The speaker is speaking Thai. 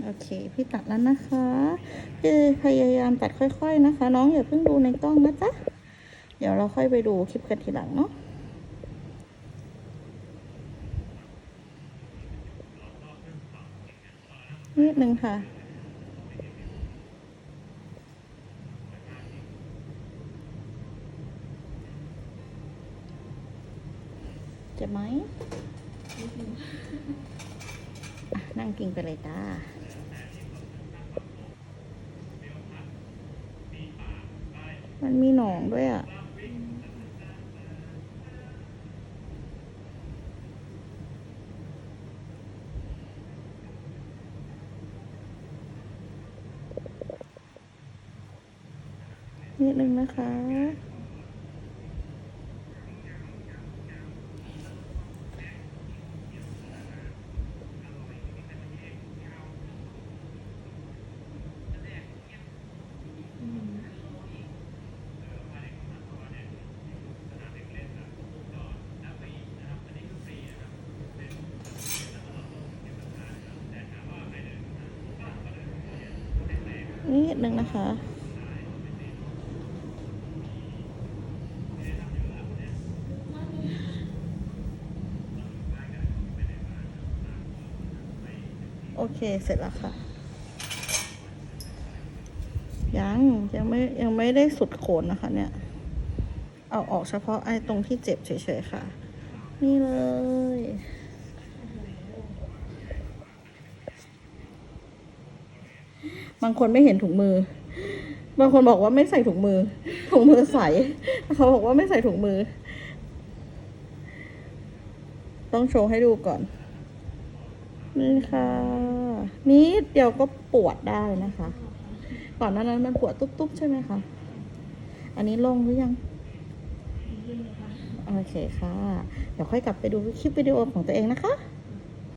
โอเค พี่ตัดแล้วนะคะพี่พยายามตัดค่อยๆนะคะ น้องอย่าเพิ่งดูในกล้องนะจ๊ะ เดี๋ยวเราค่อยไปดูคลิปกันทีหลังเนาะนิดนึงค่ะ เจ็บไหมอะนั่ง นั่งกินไปเลยจ้ามันมีหนองด้วยอะ นิดนึงนะคะ นิดนึงนะคะ โอเคเสร็จแล้วค่ะ ยังยังไม่ยังไม่ได้สุดโคนนะคะเนี่ย เอาออกเฉพาะไอ้ตรงที่เจ็บเฉยๆค่ะ นี่เลย บางคนไม่เห็นถุงมือ บางคนบอกว่าไม่ใส่ถุงมือ ถุงมือใส่เขาบอกว่าไม่ใส่ถุงมือ ต้องโชว์ให้ดูก่อน นี่ค่ะ นิดเดียวก็ปวดได้นะคะ ก่อนหน้านั้นมันปวดตุ๊บๆใช่ไหมคะ อันนี้ลงหรือยังโอเคค่ะ เดี๋ยวค่อยกลับไปดูคลิปวิดีโอของตัวเองนะคะ